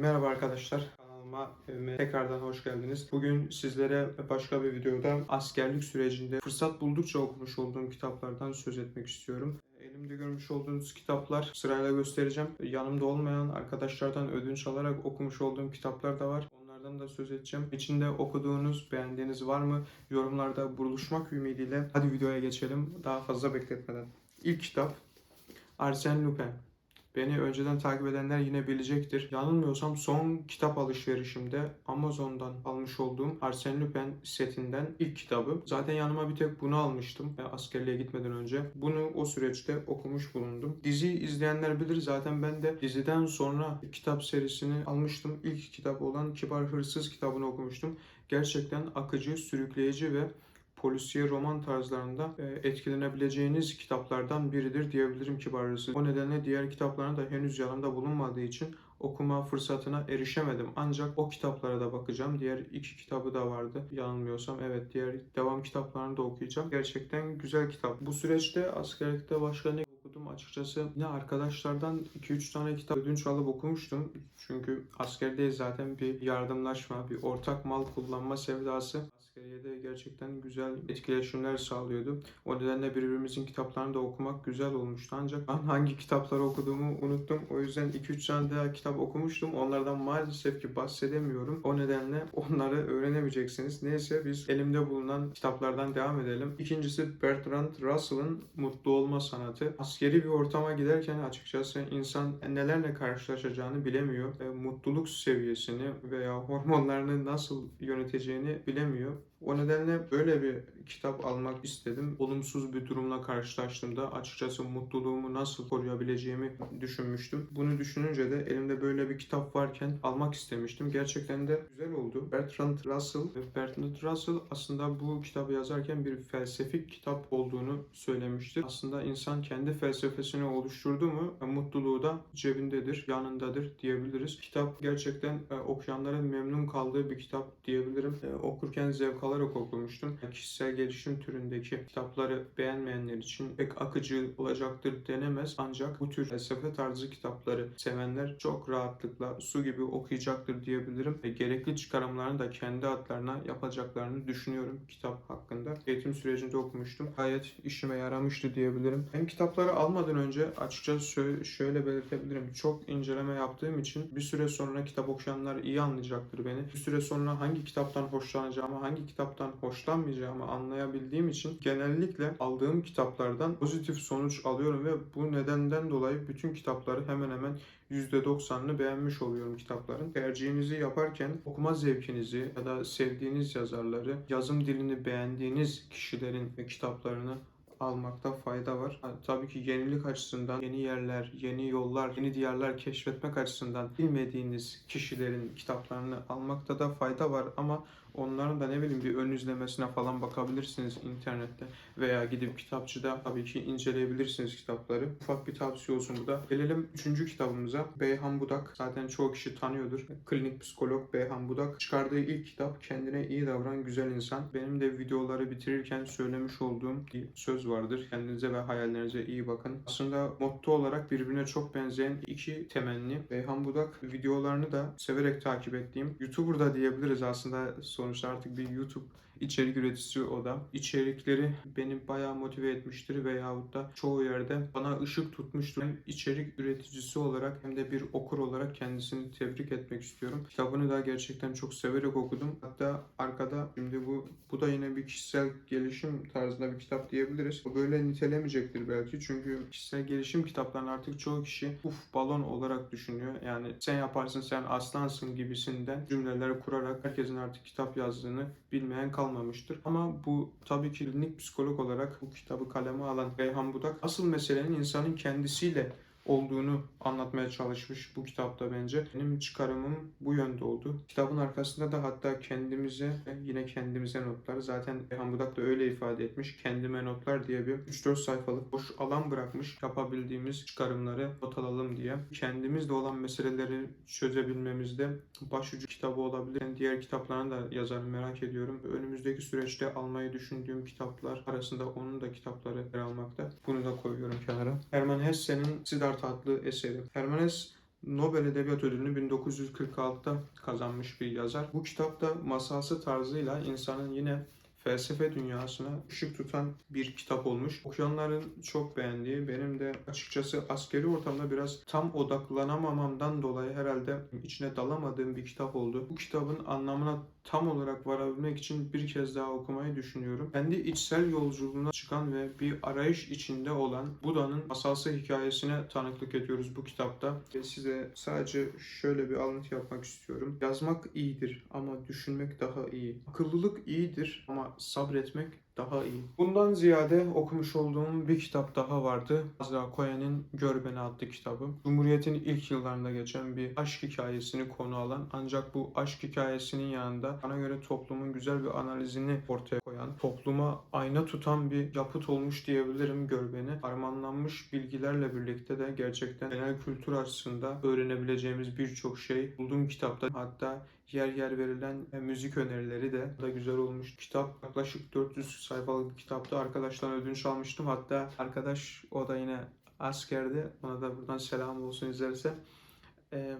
Merhaba arkadaşlar. Kanalıma tekrardan hoş geldiniz. Bugün sizlere başka bir videoda askerlik sürecinde fırsat buldukça okumuş olduğum kitaplardan söz etmek istiyorum. Elimde görmüş olduğunuz kitaplar sırayla göstereceğim. Yanımda olmayan arkadaşlardan ödünç alarak okumuş olduğum kitaplar da var. Onlardan da söz edeceğim. İçinde okuduğunuz, beğendiğiniz var mı? Yorumlarda buluşmak ümidiyle. Hadi videoya geçelim. Daha fazla bekletmeden. İlk kitap Arsène Lupin. Beni önceden takip edenler yine bilecektir. Yanılmıyorsam son kitap alışverişimde Amazon'dan almış olduğum Arsène Lupin setinden ilk kitabı. Zaten yanıma bir tek bunu almıştım askerliğe gitmeden önce. Bunu o süreçte okumuş bulundum. Diziyi izleyenler bilir zaten ben de diziden sonra kitap serisini almıştım. İlk kitap olan Kibar Hırsız kitabını okumuştum. Gerçekten akıcı, sürükleyici ve polisiye roman tarzlarında e, etkilenebileceğiniz kitaplardan biridir diyebilirim Kibar Hırsız. O nedenle diğer kitaplarına da henüz yanımda bulunmadığı için okuma fırsatına erişemedim. Ancak o kitaplara da bakacağım. Diğer iki kitabı da vardı. Yanılmıyorsam evet diğer devam kitaplarını da okuyacağım. Gerçekten güzel kitap. Bu süreçte askerlikte başka ne okudum açıkçası. Yine arkadaşlardan 2-3 tane kitap ödünç alıp okumuştum. Çünkü askerdeyiz zaten bir yardımlaşma, bir ortak mal kullanma sevdası. Askeriyede gerçekten güzel etkileşimler sağlıyordu. O nedenle birbirimizin kitaplarını da okumak güzel olmuştu. Ancak ben hangi kitapları okuduğumu unuttum. O yüzden 2-3 tane daha kitap okumuştum. Onlardan maalesef ki bahsedemiyorum. O nedenle onları öğrenemeyeceksiniz. Neyse biz elimde bulunan kitaplardan devam edelim. İkincisi Bertrand Russell'ın Mutlu Olma Sanatı. Askeri bir ortama giderken açıkçası insan nelerle karşılaşacağını bilemiyor. E, mutluluk seviyesini veya hormonlarını nasıl yöneteceğini bilemiyor. O nedenle böyle bir kitap almak istedim. Olumsuz bir durumla karşılaştığımda açıkçası mutluluğumu nasıl koruyabileceğimi düşünmüştüm. Bunu düşününce de elimde böyle bir kitap varken almak istemiştim. Gerçekten de güzel oldu. Bertrand Russell, Bertrand Russell aslında bu kitabı yazarken bir felsefik kitap olduğunu söylemiştir. Aslında insan kendi felsefesini oluşturdu mu e, mutluluğu da cebindedir, yanındadır diyebiliriz. Kitap gerçekten e, okuyanların memnun kaldığı bir kitap diyebilirim. E, okurken zevk alarak okumuştum. Kişisel gelişim türündeki kitapları beğenmeyenler için pek akıcı olacaktır denemez. Ancak bu tür felsefe tarzı kitapları sevenler çok rahatlıkla su gibi okuyacaktır diyebilirim. Ve gerekli çıkarımlarını da kendi adlarına yapacaklarını düşünüyorum kitap hakkında. Eğitim sürecinde okumuştum. Gayet işime yaramıştı diyebilirim. Ben kitapları almadan önce açıkçası şö- şöyle belirtebilirim. Çok inceleme yaptığım için bir süre sonra kitap okuyanlar iyi anlayacaktır beni. Bir süre sonra hangi kitaptan hoşlanacağımı, hangi kitaptan hoşlanmayacağımı anlayabildiğim için genellikle aldığım kitaplardan pozitif sonuç alıyorum ve bu nedenden dolayı bütün kitapları hemen hemen %90'ını beğenmiş oluyorum kitapların. Tercihinizi yaparken okuma zevkinizi ya da sevdiğiniz yazarları, yazım dilini beğendiğiniz kişilerin kitaplarını almakta fayda var. Tabii ki yenilik açısından yeni yerler, yeni yollar, yeni diyarlar keşfetmek açısından bilmediğiniz kişilerin kitaplarını almakta da fayda var ama onların da ne bileyim bir ön izlemesine falan bakabilirsiniz internette veya gidip kitapçıda tabii ki inceleyebilirsiniz kitapları. Ufak bir tavsiye olsun bu da. Gelelim üçüncü kitabımıza. Beyhan Budak. Zaten çoğu kişi tanıyordur. Klinik psikolog Beyhan Budak. Çıkardığı ilk kitap Kendine iyi davran güzel insan. Benim de videoları bitirirken söylemiş olduğum bir söz vardır. Kendinize ve hayallerinize iyi bakın. Aslında motto olarak birbirine çok benzeyen iki temenni. Beyhan Budak videolarını da severek takip ettiğim YouTuber da diyebiliriz aslında sonuçta artık bir YouTube içerik üreticisi o da. İçerikleri beni bayağı motive etmiştir veyahut da çoğu yerde bana ışık tutmuştur. Hem içerik üreticisi olarak hem de bir okur olarak kendisini tebrik etmek istiyorum. Kitabını da gerçekten çok severek okudum. Hatta arkada şimdi bu bu da yine bir kişisel gelişim tarzında bir kitap diyebiliriz. Bu böyle nitelemeyecektir belki çünkü kişisel gelişim kitaplarını artık çoğu kişi uf balon olarak düşünüyor. Yani sen yaparsın sen aslansın gibisinden cümleler kurarak herkesin artık kitap yazdığını bilmeyen kalmamıştır. Ama bu tabii ki klinik psikolog olarak bu kitabı kaleme alan Beyhan Budak asıl meselenin insanın kendisiyle olduğunu anlatmaya çalışmış bu kitapta bence. Benim çıkarımım bu yönde oldu. Kitabın arkasında da hatta kendimize yine kendimize notlar. Zaten Beyhan Budak da öyle ifade etmiş. Kendime notlar diye bir 3-4 sayfalık boş alan bırakmış. Yapabildiğimiz çıkarımları not alalım diye. Kendimizle olan meseleleri çözebilmemizde başucu kitabı olabilir. Ben diğer kitaplarını da yazarım merak ediyorum. Önümüzdeki süreçte almayı düşündüğüm kitaplar arasında onun da kitapları yer almakta. Bunu da koyuyorum kenara. Hermann Hesse'nin Siddhartha adlı eseri. Hermann Hesse Nobel Edebiyat Ödülünü 1946'da kazanmış bir yazar. Bu kitapta masalsı tarzıyla insanın yine felsefe dünyasına ışık tutan bir kitap olmuş. Okuyanların çok beğendiği, benim de açıkçası askeri ortamda biraz tam odaklanamamamdan dolayı herhalde içine dalamadığım bir kitap oldu. Bu kitabın anlamına tam olarak varabilmek için bir kez daha okumayı düşünüyorum. Kendi içsel yolculuğuna çıkan ve bir arayış içinde olan Buda'nın masalsı hikayesine tanıklık ediyoruz bu kitapta. Ve size sadece şöyle bir alıntı yapmak istiyorum. Yazmak iyidir ama düşünmek daha iyi. Akıllılık iyidir ama sabretmek daha iyi. Bundan ziyade okumuş olduğum bir kitap daha vardı. Azra Koyan'ın Gör Beni adlı kitabı. Cumhuriyet'in ilk yıllarında geçen bir aşk hikayesini konu alan ancak bu aşk hikayesinin yanında bana göre toplumun güzel bir analizini ortaya koyan, topluma ayna tutan bir yapıt olmuş diyebilirim Gör Beni. Harmanlanmış bilgilerle birlikte de gerçekten genel kültür açısında öğrenebileceğimiz birçok şey bulduğum kitapta. Hatta yer yer verilen e, müzik önerileri de da güzel olmuş. Kitap yaklaşık 400 sayfalık bir kitaptı. Arkadaştan ödünç almıştım. Hatta arkadaş o da yine askerde. Ona da buradan selam olsun izlerse. E,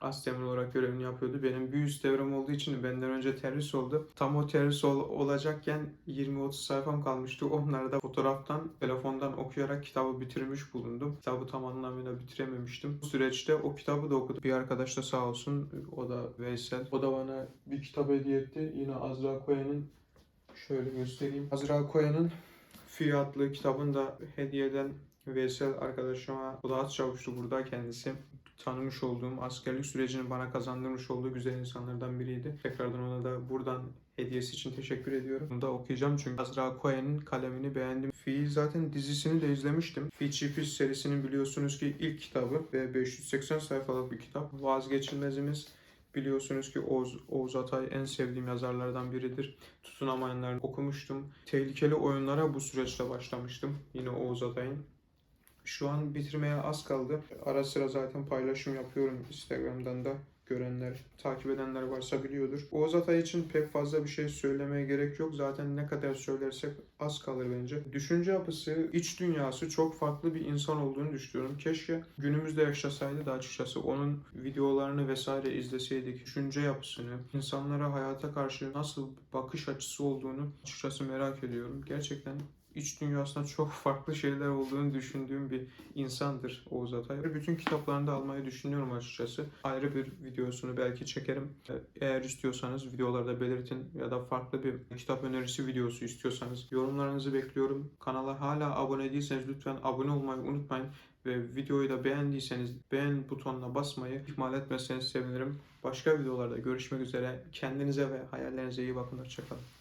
Astemir olarak görevini yapıyordu. Benim bir üst devrim olduğu için benden önce terhis oldu. Tam o terhis ol- olacakken 20-30 sayfam kalmıştı. Onları da fotoğraftan, telefondan okuyarak kitabı bitirmiş bulundum. Kitabı tam anlamıyla bitirememiştim. Bu süreçte o kitabı da okudum. Bir arkadaş da sağ olsun, o da Veysel. O da bana bir kitap hediye etti. Yine Azra Koya'nın şöyle göstereyim. Azra Koya'nın Fiyatlı kitabını da hediye eden Veysel arkadaşıma o da at çavuştu burada kendisi tanımış olduğum askerlik sürecini bana kazandırmış olduğu güzel insanlardan biriydi. Tekrardan ona da buradan hediyesi için teşekkür ediyorum. Bunu da okuyacağım çünkü Azra Koyan'ın kalemini beğendim. Fi zaten dizisini de izlemiştim. Fi Çipiz serisinin biliyorsunuz ki ilk kitabı ve 580 sayfalık bir kitap. Vazgeçilmezimiz biliyorsunuz ki Oğuz, Oğuz Atay en sevdiğim yazarlardan biridir. Tutunamayanlar okumuştum. Tehlikeli oyunlara bu süreçte başlamıştım. Yine Oğuz Atay'ın. Şu an bitirmeye az kaldı. Ara sıra zaten paylaşım yapıyorum Instagram'dan da görenler, takip edenler varsa biliyordur. Oğuz Atay için pek fazla bir şey söylemeye gerek yok. Zaten ne kadar söylersek az kalır bence. Düşünce yapısı, iç dünyası çok farklı bir insan olduğunu düşünüyorum. Keşke günümüzde yaşasaydı da açıkçası onun videolarını vesaire izleseydik. Düşünce yapısını, insanlara hayata karşı nasıl bakış açısı olduğunu açıkçası merak ediyorum. Gerçekten iç dünyasında çok farklı şeyler olduğunu düşündüğüm bir insandır Oğuz Atay. Bütün kitaplarını da almayı düşünüyorum açıkçası. Ayrı bir videosunu belki çekerim. Eğer istiyorsanız videolarda belirtin ya da farklı bir kitap önerisi videosu istiyorsanız yorumlarınızı bekliyorum. Kanala hala abone değilseniz lütfen abone olmayı unutmayın. Ve videoyu da beğendiyseniz beğen butonuna basmayı ihmal etmezseniz sevinirim. Başka videolarda görüşmek üzere. Kendinize ve hayallerinize iyi bakın. Hoşçakalın.